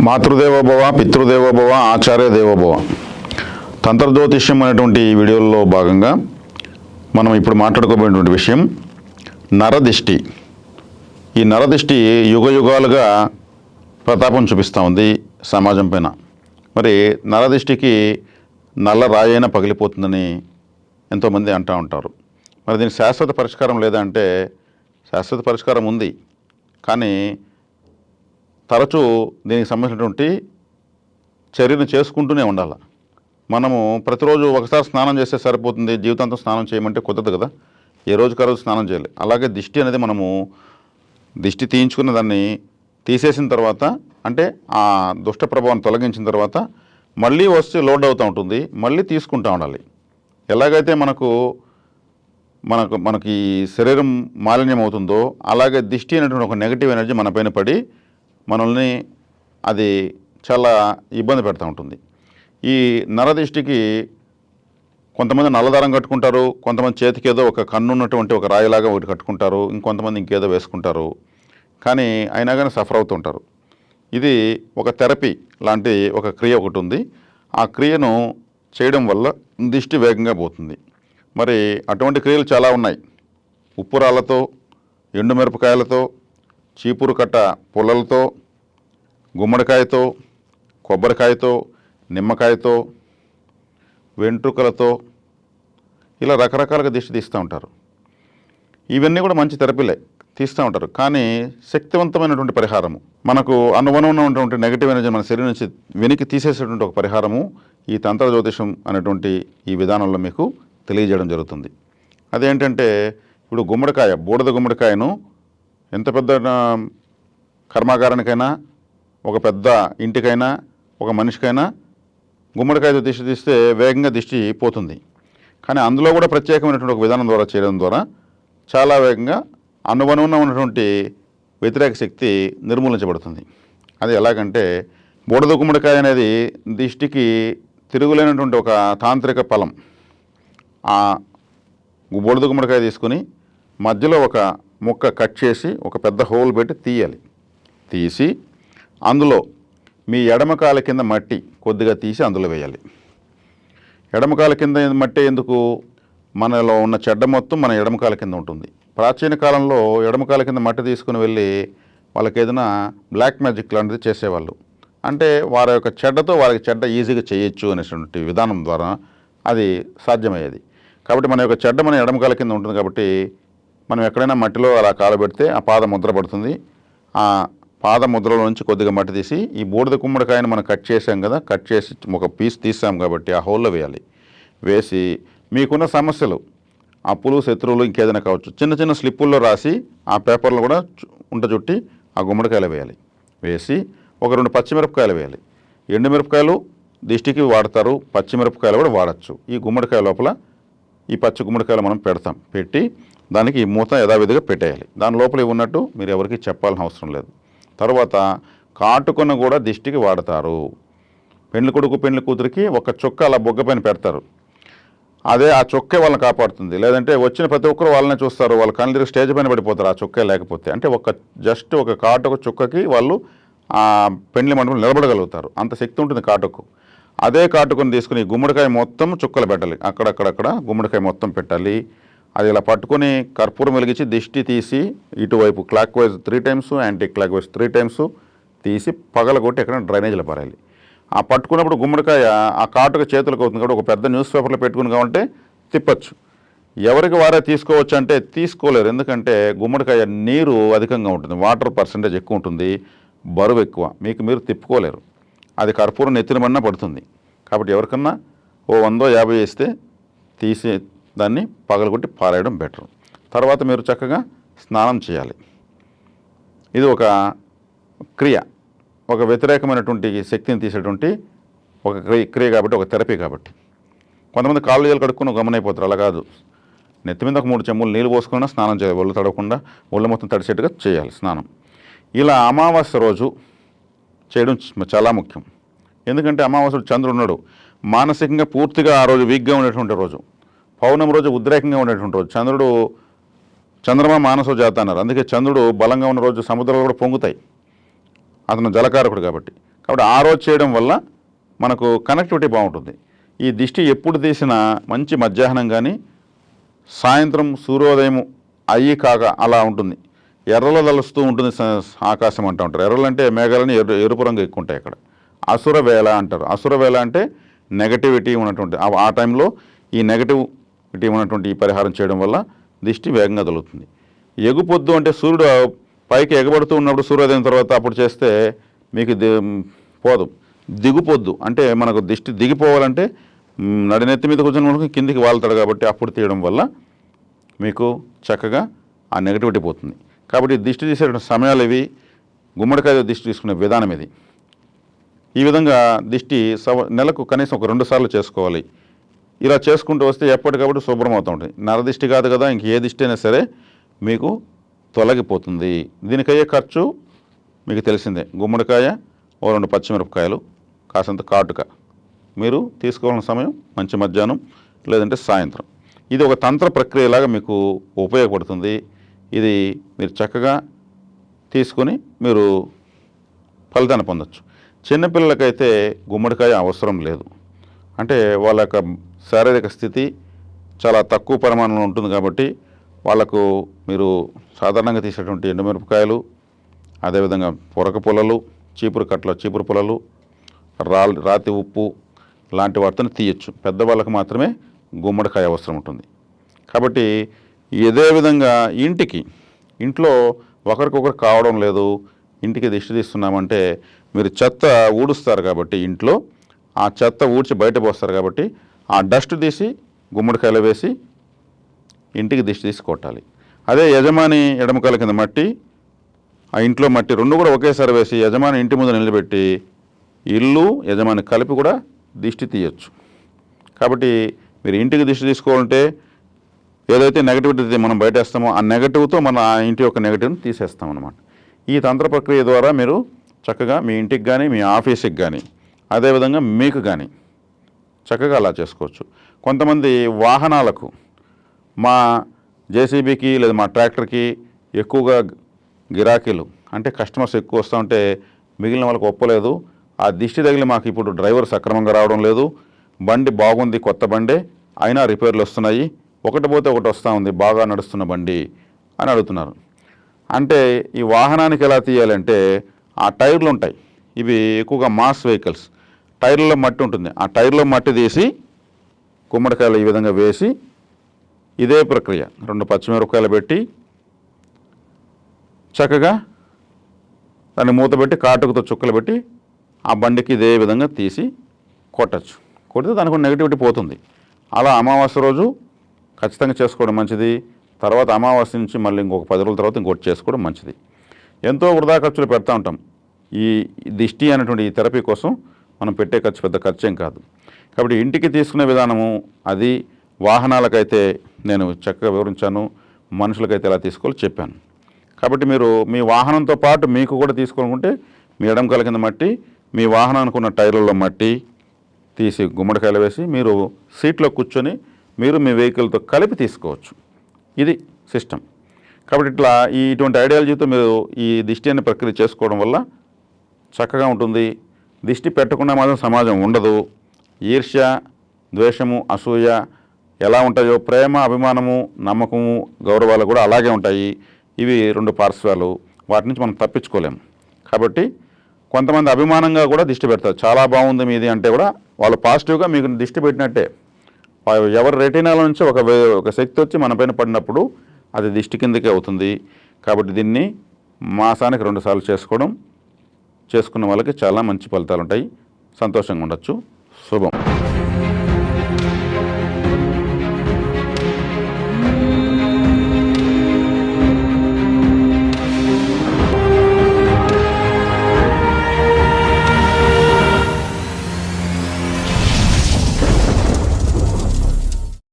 మాతృదేవోభవ పితృదేవోభవ ఆచార్య దేవోభవ తంత్రజ్యోతిష్యం అనేటువంటి ఈ వీడియోలో భాగంగా మనం ఇప్పుడు మాట్లాడుకోబోయేటువంటి విషయం నరదిష్టి. ఈ నరదిష్టి యుగ యుగాలుగా ప్రతాపం చూపిస్తూ ఉంది సమాజం పైన. మరి నరదిష్టికి నల్ల రాయైనా పగిలిపోతుందని ఎంతోమంది అంటూ ఉంటారు. మరి దీనికి శాశ్వత పరిష్కారం లేదంటే శాశ్వత పరిష్కారం ఉంది. కానీ తరచూ దీనికి సంబంధించినటువంటి చర్యను చేసుకుంటూనే ఉండాలి. మనము ప్రతిరోజు ఒకసారి స్నానం చేస్తే సరిపోతుంది జీవితాంతం స్నానం చేయమంటే కుదరదు కదా. ఏ రోజుకి కరోజు రోజు స్నానం చేయాలి. అలాగే దిష్టి అనేది మనము దిష్టి తీయించుకున్న దాన్ని తీసేసిన తర్వాత అంటే ఆ దుష్ట ప్రభావాన్ని తొలగించిన తర్వాత మళ్ళీ వస్తే లోడ్ అవుతూ ఉంటుంది మళ్ళీ తీసుకుంటూ ఉండాలి. ఎలాగైతే మనకు మనకు మనకి శరీరం మాలిన్యం అవుతుందో అలాగే దిష్టి అనేటువంటి ఒక నెగిటివ్ ఎనర్జీ మన పైన పడి మనల్ని అది చాలా ఇబ్బంది పెడతా ఉంటుంది. ఈ నరదిష్టికి కొంతమంది నల్లదారం కట్టుకుంటారు కొంతమంది చేతికి ఏదో ఒక కన్ను ఉన్నటువంటి ఒక రాయిలాగా ఒకటి కట్టుకుంటారు ఇంకొంతమంది ఇంకేదో వేసుకుంటారు. కానీ అయినా కానీ సఫర్ అవుతుంటారు ఇది ఒక థెరపీ లాంటి ఒక క్రియ ఒకటి ఉంది. ఆ క్రియను చేయడం వల్ల దిష్టి వేగంగా పోతుంది. మరి అటువంటి క్రియలు చాలా ఉన్నాయి. ఉప్పు రాళ్ళతో ఎండుమిరపకాయలతో చీపురు కట్ట పుల్లలతో గుమ్మడికాయతో కొబ్బరికాయతో నిమ్మకాయతో వెంట్రుకలతో ఇలా రకరకాలుగా దిష్టి తీస్తూ ఉంటారు. ఇవన్నీ కూడా మంచి థెరపీలే తీస్తూ ఉంటారు. కానీ శక్తివంతమైనటువంటి పరిహారము మనకు అనువనం ఉన్నటువంటి నెగిటివ్ ఎనర్జీ మన శరీరం నుంచి వెనక్కి తీసేసేటువంటి ఒక పరిహారము ఈ తంత్ర జ్యోతిషం అనేటువంటి ఈ విధానంలో మీకు తెలియజేయడం జరుగుతుంది. అదేంటంటే ఇప్పుడు గుమ్మడికాయ బూడిద గుమ్మడికాయను ఎంత పెద్ద కర్మాగారానికైనా ఒక పెద్ద ఇంటికైనా ఒక మనిషికైనా గుమ్మడికాయతో దిష్టి తీస్తే వేగంగా దిష్టి పోతుంది. కానీ అందులో కూడా ప్రత్యేకమైనటువంటి ఒక విధానం ద్వారా చేయడం ద్వారా చాలా వేగంగా అనువనువున ఉన్నటువంటి వ్యతిరేక శక్తి నిర్మూలించబడుతుంది. అది ఎలాగంటే బూడిద గుమ్మడికాయ అనేది దిష్టికి తిరుగులేనటువంటి ఒక తాంత్రిక ఫలం. ఆ బూడద గుమ్మడికాయ తీసుకుని మధ్యలో ఒక ముక్క కట్ చేసి ఒక పెద్ద హోల్ పెట్టి తీయాలి. తీసి అందులో మీ ఎడమకాల కింద మట్టి కొద్దిగా తీసి అందులో వేయాలి. ఎడమకాల కింద మట్టి ఎందుకు? మనలో ఉన్న చెడ్డ మొత్తం మన ఎడమకాల కింద ఉంటుంది. ప్రాచీన కాలంలో ఎడమకాల కింద మట్టి తీసుకుని వెళ్ళి వాళ్ళకి ఏదైనా బ్లాక్ మ్యాజిక్ లాంటిది చేసేవాళ్ళు. అంటే వారి యొక్క చెడ్డతో వారికి చెడ్డ ఈజీగా చేయొచ్చు అనేటువంటి విధానం ద్వారా అది సాధ్యమయ్యేది. కాబట్టి మన యొక్క చెడ్డ మన ఎడమకాల కింద ఉంటుంది కాబట్టి మనం ఎక్కడైనా మట్టిలో అలా కాలబెడితే ఆ పాద ముద్ర పడుతుంది. ఆ పాద ముద్రలో నుంచి కొద్దిగా మట్టి తీసి ఈ బూడిద గుమ్మడికాయను మనం కట్ చేసాం కదా కట్ చేసి ఒక పీస్ తీసాం కాబట్టి ఆ హోల్లో వేయాలి. వేసి మీకున్న సమస్యలు అప్పులు శత్రువులు ఇంకేదైనా కావచ్చు చిన్న చిన్న స్లిప్పుల్లో రాసి ఆ పేపర్లో కూడా ఉంట చుట్టి ఆ గుమ్మడికాయలు వేయాలి. వేసి ఒక రెండు పచ్చిమిరపకాయలు వేయాలి. ఎండుమిరపకాయలు దిష్టికి వాడతారు పచ్చిమిరపకాయలు కూడా వాడచ్చు. ఈ గుమ్మడికాయ లోపల ఈ పచ్చి గుమ్మడికాయలు మనం పెడతాం. పెట్టి దానికి ఈ మూత యథావిధిగా పెట్టేయాలి. దాని లోపల ఉన్నట్టు మీరు ఎవరికి చెప్పాల్సిన అవసరం లేదు. తర్వాత కాటుకొని కూడా దిష్టికి వాడతారు. పెండ్లి కొడుకు పెండ్లి కూతురికి ఒక చొక్క అలా బొగ్గ పైన పెడతారు. అదే ఆ చొక్కే వాళ్ళని కాపాడుతుంది. లేదంటే వచ్చిన ప్రతి ఒక్కరు వాళ్ళనే చూస్తారు. వాళ్ళ కళ్ళు తిరిగి స్టేజ్ పైన పడిపోతారు ఆ చొక్కే లేకపోతే. అంటే ఒక జస్ట్ ఒక కాటుకు చుక్కకి వాళ్ళు ఆ పెండ్లి మండపం నిలబడగలుగుతారు. అంత శక్తి ఉంటుంది కాటుకు. అదే కాటుకుని తీసుకుని గుమ్మడికాయ మొత్తం చుక్కలు పెట్టాలి. అక్కడక్కడక్కడ గుమ్మడికాయ మొత్తం పెట్టాలి. అది ఇలా పట్టుకొని కర్పూరం వెలిగించి దిష్టి తీసి ఇటువైపు clockwise three times anticlockwise three times తీసి పగలగొట్టి ఎక్కడ డ్రైనేజీలో పారాలి ఆ పట్టుకున్నప్పుడు గుమ్మడికాయ ఆ కాటుక చేతులకు అవుతుంది కాబట్టి ఒక పెద్ద న్యూస్ పేపర్లో పెట్టుకుని కాబట్టి తిప్పచ్చు. ఎవరికి వారే తీసుకోవచ్చు అంటే తీసుకోలేరు. ఎందుకంటే గుమ్మడికాయ నీరు అధికంగా ఉంటుంది. వాటర్ పర్సంటేజ్ ఎక్కువ ఉంటుంది. బరువు ఎక్కువ. మీకు మీరు తిప్పుకోలేరు. అది కర్పూరం నెత్తిన పడుతుంది. కాబట్టి ఎవరికన్నా ఓ వందో యాభై వేస్తే తీసి దాన్ని పగలగొట్టి పారేయడం బెటర్. తర్వాత మీరు చక్కగా స్నానం చేయాలి. ఇది ఒక క్రియ. ఒక వ్యతిరేకమైనటువంటి శక్తిని తీసేటువంటి ఒక క్రియ క్రియ కాబట్టి ఒక థెరపీ కాబట్టి. కొంతమంది కాళ్ళు చేలు కడుక్కుని గమనైపోతారు. అలా కాదు. నెత్తి మీద ఒక మూడు చెమ్ములు నీళ్ళు పోసుకున్నా స్నానం చేయాలి. ఒళ్ళు తడవకుండా ఒళ్ళు మొత్తం తడిసేట్టుగా చేయాలి స్నానం. ఇలా అమావాస్య రోజు చేయడం చాలా ముఖ్యం. ఎందుకంటే అమావాస్య చంద్రుడు ఉన్నాడు. మానసికంగా పూర్తిగా ఆ రోజు వీక్గా ఉండేటువంటి రోజు. పౌర్ణమి రోజు ఉద్రేకంగా ఉండేటువంటి రోజు. చంద్రుడు చంద్రమ మానసో జాత అన్నారు. అందుకే చంద్రుడు బలంగా ఉన్న రోజు సముద్రాలు కూడా పొంగుతాయి. అతను జలకారకుడు కాబట్టి. కాబట్టి ఆ రోజు చేయడం వల్ల మనకు కనెక్టివిటీ బాగుంటుంది. ఈ దిష్టి ఎప్పుడు తీసినా మంచి మధ్యాహ్నం కానీ సాయంత్రం సూర్యోదయం అయ్యి కాక అలా ఉంటుంది. ఎర్రలు తలుస్తూ ఉంటుంది ఆకాశం అంటూ ఉంటారు. ఎర్రలు అంటే మేఘాలని ఎరు ఎరుపు రంగు ఎక్కువ ఉంటాయి అక్కడ. అసుర వేళ అంటారు. అసుర వేళ అంటే నెగటివిటీ ఉన్నటువంటి ఆ- ఆ టైంలో ఈ నెగటివ్ ఉన్నటువంటి ఈ పరిహారం చేయడం వల్ల దిష్టి వేగంగా తొలుగుతుంది ఎగుపొద్దు అంటే సూర్యుడు పైకి ఎగబడుతూ ఉన్నప్పుడు సూర్యోదయం తర్వాత అప్పుడు చేస్తే మీకు పోదు. దిగుపొద్దు అంటే మనకు దిష్టి దిగిపోవాలంటే నడినెత్తి మీద కూర్చొని మనకు కిందికి వాళ్తాడు కాబట్టి అప్పుడు తీయడం వల్ల మీకు చక్కగా ఆ నెగటివిటీ పోతుంది. కాబట్టి దిష్టి తీసేటువంటి సమయాలు ఇవి. గుమ్మడికాయ దిష్టి తీసుకునే విధానం ఇది. ఈ విధంగా దిష్టి సవ నెలకు కనీసం ఒక రెండు సార్లు చేసుకోవాలి. ఇలా చేసుకుంటూ వస్తే ఎప్పటికప్పుడు శుభ్రం అవుతూ ఉంటుంది. నరదిష్టి కాదు కదా ఇంక ఏ దిష్టి అయినా సరే మీకు తొలగిపోతుంది. దీనికయ్యే ఖర్చు మీకు తెలిసిందే. గుమ్మడికాయ ఓ రెండు పచ్చిమిరపకాయలు కాసంత కాటుక. మీరు తీసుకోవాల్సిన సమయం మంచి మధ్యాహ్నం లేదంటే సాయంత్రం. ఇది ఒక తంత్ర ప్రక్రియలాగా మీకు ఉపయోగపడుతుంది. ఇది మీరు చక్కగా తీసుకొని మీరు ఫలితాన్ని పొందొచ్చు. చిన్నపిల్లలకైతే గుమ్మడికాయ అవసరం లేదు. అంటే వాళ్ళ యొక్క శారీరక స్థితి చాలా తక్కువ పరిమాణంలో ఉంటుంది కాబట్టి వాళ్ళకు మీరు సాధారణంగా తీసేటువంటి ఎండుమిరపకాయలు అదేవిధంగా పొరక పొలలు చీపురు కట్ల చీపురు పొలలు రా రాతి ఉప్పు లాంటి వాటిని తీయచ్చు. పెద్దవాళ్ళకు మాత్రమే గుమ్మడికాయ అవసరం ఉంటుంది. కాబట్టి ఇదే విధంగా ఇంటికి ఇంట్లో ఒకరికొకరు కావడం లేదు ఇంటికి దిష్టి తీస్తున్నామంటే మీరు చెత్త ఊడుస్తారు కాబట్టి ఇంట్లో ఆ చెత్త ఊడ్చి బయట పోస్తారు కాబట్టి ఆ డస్ట్ తీసి గుమ్మడికాయలు వేసి ఇంటికి దిష్టి తీసి కొట్టాలి. అదే యజమాని ఎడమకాల కింద మట్టి ఆ ఇంట్లో మట్టి రెండు కూడా ఒకేసారి వేసి యజమాని ఇంటి ముందు నిలబెట్టి ఇల్లు యజమాని కలిపి కూడా దిష్టి తీయచ్చు. కాబట్టి మీరు ఇంటికి దిష్టి తీసుకోవాలంటే ఏదైతే నెగటివిటీ మనం బయటేస్తామో ఆ నెగటివ్తో మన ఆ ఇంటి యొక్క నెగటివ్ని తీసేస్తాం అనమాట ఈ తంత్ర ప్రక్రియ ద్వారా మీరు చక్కగా మీ ఇంటికి కానీ మీ ఆఫీస్కి కానీ అదేవిధంగా మీకు కానీ చక్కగా అలా చేసుకోవచ్చు. కొంతమంది వాహనాలకు మా జేసీబీకి లేదా మా ట్రాక్టర్కి ఎక్కువగా గిరాకీలు అంటే కస్టమర్స్ ఎక్కువ వస్తూ ఉంటే మిగిలిన వాళ్ళకి ఒప్పలేదు. ఆ దిష్టి తగిలి మాకు ఇప్పుడు డ్రైవర్ సక్రమంగా రావడం లేదు. బండి బాగుంది కొత్త బండే అయినా రిపేర్లు వస్తున్నాయి. ఒకటి పోతే ఒకటి వస్తూ ఉంది బాగా నడుస్తున్న బండి అని అడుగుతున్నారు. అంటే ఈ వాహనానికి ఎలా తీయాలంటే ఆ టైర్లు ఉంటాయి ఇవి ఎక్కువగా మాస్ వెహికల్స్. టైర్లో మట్టి ఉంటుంది. ఆ టైర్లో మట్టి తీసి గుమ్మడికాయలు ఈ విధంగా వేసి ఇదే ప్రక్రియ. రెండు పచ్చిమిరపకాయలు పెట్టి చక్కగా దాన్ని మూత పెట్టి కాటుకతో చుక్కలు పెట్టి ఆ బండికి ఇదే విధంగా తీసి కొట్టచ్చు. కొడితే దానికి నెగిటివిటీ పోతుంది. అలా అమావాస్య రోజు ఖచ్చితంగా చేసుకోవడం మంచిది. తర్వాత అమావాస్య నుంచి మళ్ళీ ఇంకొక పది రోజుల తర్వాత ఇంకోటి చేసుకోవడం మంచిది. ఎంతో వృధా ఖర్చులు పెడతా ఉంటాం. ఈ దిష్టి అనేటువంటి ఈ థెరపీ కోసం మనం పెట్టే ఖర్చు పెద్ద ఖర్చేం కాదు. కాబట్టి ఇంటికి తీసుకునే విధానము అది వాహనాలకైతే నేను చక్కగా వివరించాను మనుషులకైతే ఎలా తీసుకోవాలో చెప్పాను. కాబట్టి మీరు మీ వాహనంతో పాటు మీకు కూడా తీసుకోవాలనుకుంటే మీ ఎడంకాల కింద మట్టి మీ వాహనానికి ఉన్న టైర్లలో మట్టి తీసి గుమ్మడికాయలు వేసి మీరు సీట్లో కూర్చొని మీరు మీ వెహికల్తో కలిపి తీసుకోవచ్చు. ఇది సిస్టమ్ కాబట్టి ఇట్లా ఈ ఇటువంటి ఐడియాలజీతో మీరు ఈ దిష్టి అనే ప్రక్రియ చేసుకోవడం వల్ల చక్కగా ఉంటుంది. దిష్టి పెట్టకుండా మాత్రం సమాజం ఉండదు. ఈర్ష్య ద్వేషము అసూయ ఎలా ఉంటాయో ప్రేమ అభిమానము నమ్మకము గౌరవాలు కూడా అలాగే ఉంటాయి. ఇవి రెండు పార్శ్వాలు. వాటి నుంచి మనం తప్పించుకోలేము కాబట్టి కొంతమంది అభిమానంగా కూడా దిష్టి పెడతారు. చాలా బాగుంది మీది అంటే కూడా వాళ్ళు పాజిటివ్గా మీకు దిష్టి పెట్టినట్టే. ఎవరి రెటీనాల నుంచి ఒక ఒక శక్తి వచ్చి మన పైన పడినప్పుడు అది దిష్టి కిందకే అవుతుంది. కాబట్టి దీన్ని మాసానికి రెండుసార్లు చేసుకోవడం చేసుకున్న వాళ్ళకి చాలా మంచి ఫలితాలు ఉంటాయి సంతోషంగా ఉండొచ్చు. శుభం.